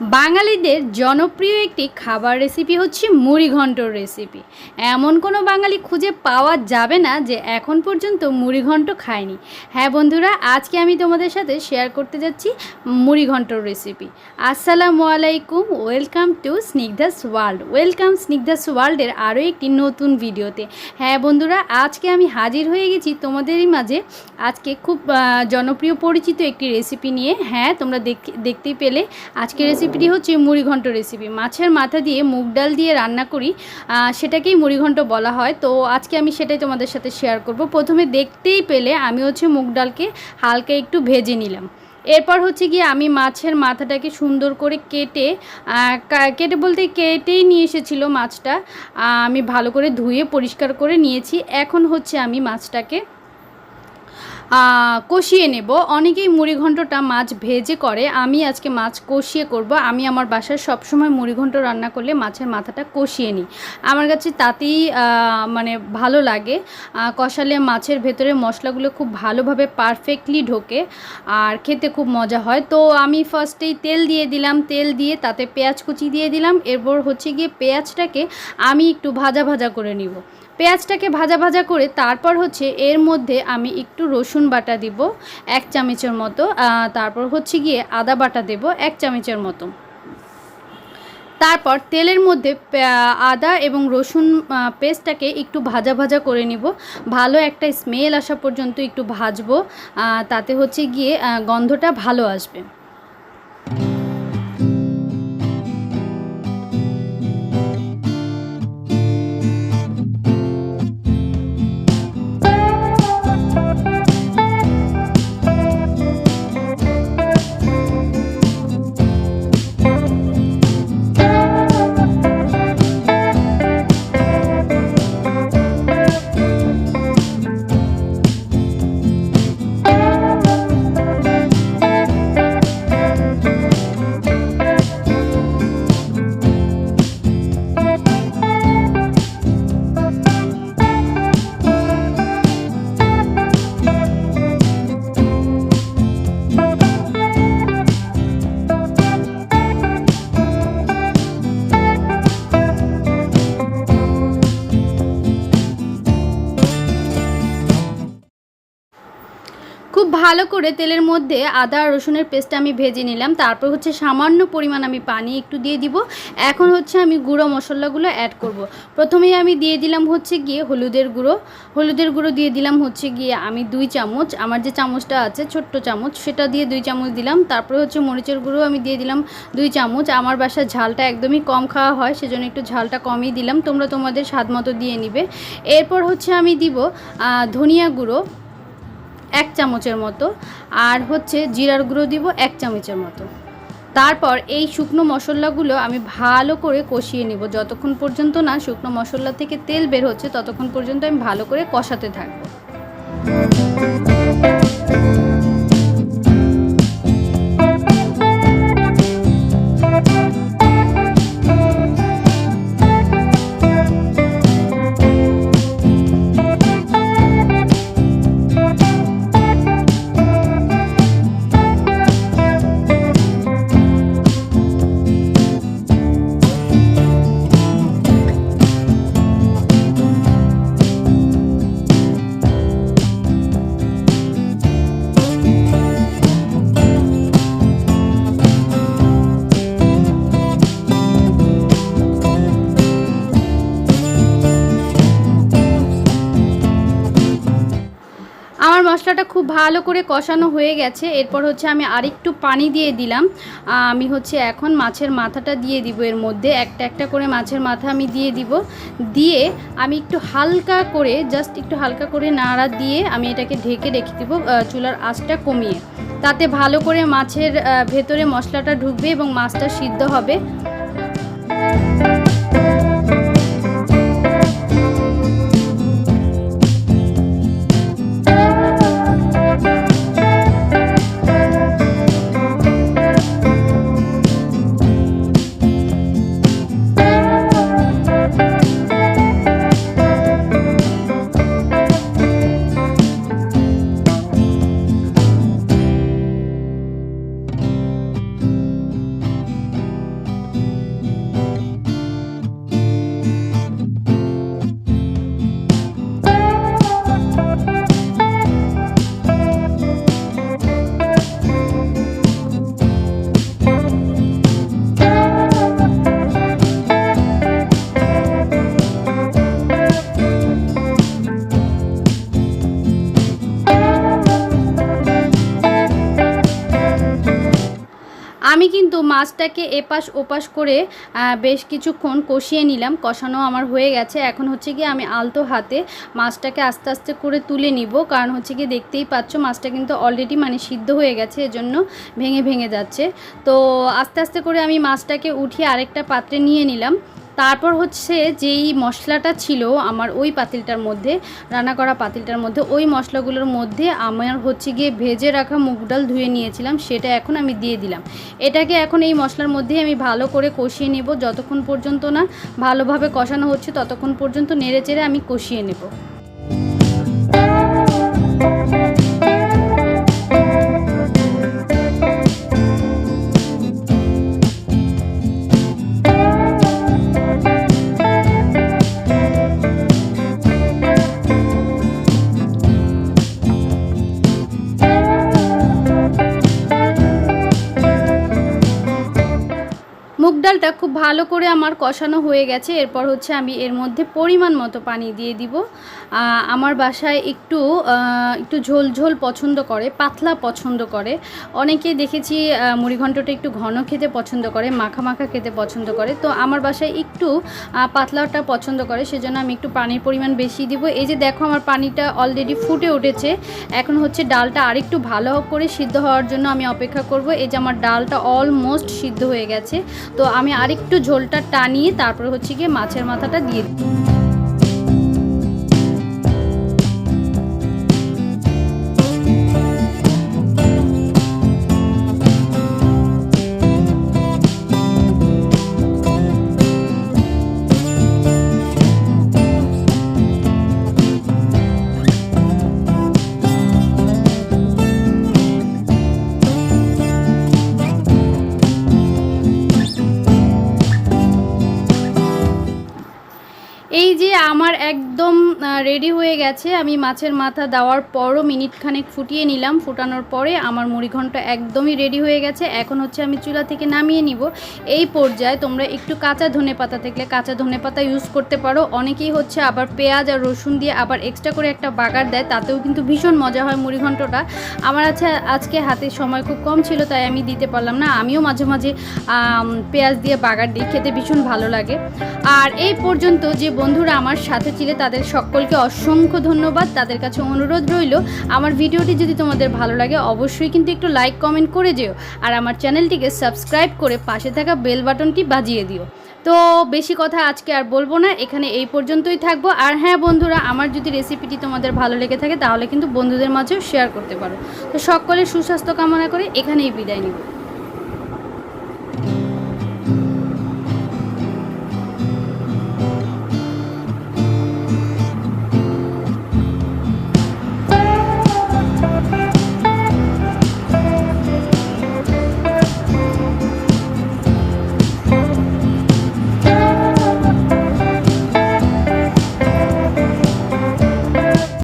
বাঙালিদের জনপ্রিয় একটি খাবার রেসিপি হচ্ছে মুড়িঘণ্টর রেসিপি এমন কোনো বাঙালি খুঁজে পাওয়া যাবে না যে এখন পর্যন্ত মুড়িঘণ্ট খায়নি। হ্যাঁ বন্ধুরা, আজকে আমি তোমাদের সাথে শেয়ার করতে যাচ্ছি মুড়িঘণ্টর রেসিপি আসসালামু আলাইকুম welcome to Snigdha's world welcome Snigdha's ওয়ার্ল্ডের আরও একটি নতুন ভিডিওতে হ্যাঁ বন্ধুরা, আজকে আমি হাজির হয়ে গেছি তোমাদেরই মাঝে আজকে খুব জনপ্রিয় পরিচিত একটি রেসিপি নিয়ে। হ্যাঁ তোমরা দেখ- দেখতেই পেলে আজকে রেসিপিটি হচ্ছে মুড়িঘণ্ট রেসিপি মাছের মাথা দিয়ে মুগ ডাল দিয়ে রান্না করি সেটাকেই মুড়িঘণ্ট বলা হয়। তো আজকে আমি সেটাই তোমাদের সাথে শেয়ার করব। প্রথমে দেখতেই পেলে আমি হচ্ছে মুগ ডালকে হালকা একটু ভেজে নিলাম। এরপর হচ্ছে গিয়ে আমি মাছের মাথাটাকে সুন্দর করে কেটে কেটে বলতে কেটেই নিয়ে এসেছিল মাছটা। আমি ভালো করে ধুয়ে পরিষ্কার করে নিয়েছি। এখন হচ্ছে আমি মাছটাকে কষিয়ে নেব। অনেকেই মুড়িঘণ্টটা মাছ ভেজে করে, আমি আজকে মাছ কষিয়ে করব। আমি আমার বাসায় সবসময় মুড়িঘণ্ট রান্না করলে মাছের মাথাটা কষিয়ে নিই। আমার কাছে তাতেই মানে ভালো লাগে। কষালে মাছের ভেতরে মশলাগুলো খুব ভালোভাবে পারফেক্টলি ঢোকে আর খেতে খুব মজা হয়। তো আমি ফার্স্টেই তেল দিয়ে দিলাম। তেল দিয়ে তাতে পেঁয়াজ কুচি দিয়ে দিলাম। এরপর হচ্ছে গিয়ে পেঁয়াজটাকে আমি একটু ভাজা ভাজা করে নিব। পেঁয়াজটাকে ভাজা ভাজা করে তারপর হচ্ছে এর মধ্যে আমি একটু রসুন বাটা দিব, এক চামচের মতো। তারপর হচ্ছে গিয়ে আদা বাটা দেব, এক চামচের মতো। তারপর তেলের মধ্যে আদা এবং রসুন পেস্টটাকে একটু ভাজা ভাজা করে নিব। ভালো একটা স্মেল আসা পর্যন্ত একটু ভাজবো তাতে হচ্ছে গিয়ে গন্ধটা ভালো আসবে। ভালো করে তেলের মধ্যে আদা রসুনের পেস্ট আমি ভেজে নিলাম। তারপর হচ্ছে সামান্য পরিমাণ আমি পানি একটু দিয়ে দিব। এখন হচ্ছে আমি গুঁড়ো মশলাগুলো অ্যাড করব। প্রথমেই আমি দিয়ে দিলাম হচ্ছে গিয়ে হলুদের গুঁড়ো। হলুদের গুঁড়ো দিয়ে দিলাম হচ্ছে গিয়ে আমি দুই চামচ। আমার যে চামচটা আছে, ছোট্ট চামচ, সেটা দিয়ে দুই চামচ দিলাম। তারপরে হচ্ছে মরিচের গুঁড়ো আমি দিয়ে দিলাম দুই চামচ। আমার বাসার ঝালটা একদমই কম খাওয়া হয়, সেজন্য একটু ঝালটা কমই দিলাম। তোমরা তোমাদের স্বাদ মতো দিয়ে নিবে। এরপর হচ্ছে আমি দিব ধনিয়া গুঁড়ো। এক চামচের মতো, আর হচ্ছে জিরার গুঁড়ো দিব এক চামচের মতো। তারপর এই শুকনো মশলাগুলো আমি ভালো করে কষিয়ে নিব। যতক্ষণ পর্যন্ত না শুকনো মশলা থেকে তেল বের হচ্ছে, ততক্ষণ পর্যন্ত আমি ভালো করে কষাতে থাকব। মশলাটা খুব ভালো করে কষানো হয়ে গেছে। এরপর হচ্ছে আমি আরেকটু পানি দিয়ে দিলাম। আমি হচ্ছে এখন মাছের মাথাটা দিয়ে দিব এর মধ্যে। একটা একটা করে মাছের মাথা আমি দিয়ে দিব। দিয়ে আমি একটু হালকা করে জাস্ট একটু হালকা করে নাড়া দিয়ে আমি এটাকে ঢেকে রেখে দিব চুলার আঁচটা কমিয়ে। তাতে ভালো করে মাছের ভেতরে মশলাটা ঢুকবে এবং মাছটা সিদ্ধ হবে। মাছটাকে এপাশ ওপাশ করে বেশ কিছুক্ষণ কষিয়ে নিলাম। কষানো আমার হয়ে গেছে। এখন হচ্ছে কি আমি আলতো হাতে মাছটাকে আস্তে আস্তে করে তুলে নিব। কারণ হচ্ছে কি দেখতেই পাচ্ছ, মাছটা কিন্তু অলরেডি মানে সিদ্ধ হয়ে গেছে, এজন্য ভেঙে ভেঙে যাচ্ছে। তো আস্তে আস্তে করে আমি মাছটাকে উঠিয়ে আরেকটা পাত্রে নিয়ে নিলাম। তারপর হচ্ছে যেই মশলাটা ছিল আমার ওই পাতিলটার মধ্যে, রান্না করা পাতিলটার মধ্যে, ওই মশলাগুলোর মধ্যে আমার হচ্ছে গিয়ে ভেজে রাখা মুগ ডাল ধুয়ে নিয়েছিলাম, সেটা এখন আমি দিয়ে দিলাম। এটাকে এখন এই মশলার মধ্যে আমি ভালো করে কষিয়ে নেব, যতক্ষণ পর্যন্ত না ভালোভাবে কষানো হচ্ছে ততক্ষণ পর্যন্ত নেড়ে চেড়ে আমি কষিয়ে নেব। ডালটা খুব ভালো করে আমার কষানো হয়ে গেছে। এরপর হচ্ছে আমি এর মধ্যে পরিমাণ মতো পানি দিয়ে দিব। আমার বাসায় একটু একটু ঝোল ঝোল পছন্দ করে, পাতলা পছন্দ করে। অনেকে দেখেছি মুড়িঘণ্টটা একটু ঘন খেতে পছন্দ করে, মাখা মাখা খেতে পছন্দ করে। তো আমার বাসায় একটু পাতলাটা পছন্দ করে, সেজন্য আমি একটু পানির পরিমাণ বেশি দিব। এই যে দেখো আমার পানিটা অলরেডি ফুটে উঠেছে। এখন হচ্ছে ডালটা আরেকটু ভালো করে সিদ্ধ হওয়ার জন্য আমি অপেক্ষা করব। এই যে আমার ডালটা অলমোস্ট সিদ্ধ হয়ে গেছে। তো আমি আরেকটু ঝোলটা টানিয়ে তারপরে হচ্ছে গিয়ে মাছের মাথাটা দিয়ে দিই। আমার একদম রেডি হয়ে গেছে। আমি মাছের মাথা দেওয়ার পরও মিনিট খানেক ফুটিয়ে নিলাম। ফুটানোর পরে আমার মুড়িঘণ্ট একদমই রেডি হয়ে গেছে। এখন হচ্ছে আমি চুলা থেকে নামিয়ে নিব। এই পর্যায়ে তোমরা একটু কাঁচা ধনে পাতা থাকলে কাঁচা ধনে পাতা ইউজ করতে পারো। অনেকেই হচ্ছে আবার পেঁয়াজ আর রসুন দিয়ে আবার এক্সট্রা করে একটা বাগার দেয়। তাতেও কিন্তু ভীষণ মজা হয় মুড়িঘণ্টটা। আমার আছে, আজকে হাতে সময় খুব কম ছিল, তাই আমি দিতে পারলাম না। আমিও মাঝে মাঝে পেঁয়াজ দিয়ে বাগার দিই। খেতে ভীষণ ভালো লাগে। আর এই পর্যন্ত যে বন্ধুরা আমার সাথে ছিলে তাদের সকলকে অসংখ্য ধন্যবাদ। তাদের কাছে অনুরোধ রইল, আমার ভিডিওটি যদি তোমাদের ভালো লাগে অবশ্যই কিন্তু একটু লাইক, কমেন্ট করে যেও আর আমার চ্যানেলটিকে সাবস্ক্রাইব করে পাশে থাকা বেল বাটনটি বাজিয়ে দিও। তো বেশি কথা আজকে আর বলব না, এখানে এই পর্যন্তই থাকব। আর হ্যাঁ বন্ধুরা, আমার যদি রেসিপিটি তোমাদের ভালো লেগে থাকে তাহলে কিন্তু বন্ধুদের মাঝেও শেয়ার করতে পারো। তো সকলের সুস্বাস্থ্য কামনা করে এখানেই বিদায় নিব।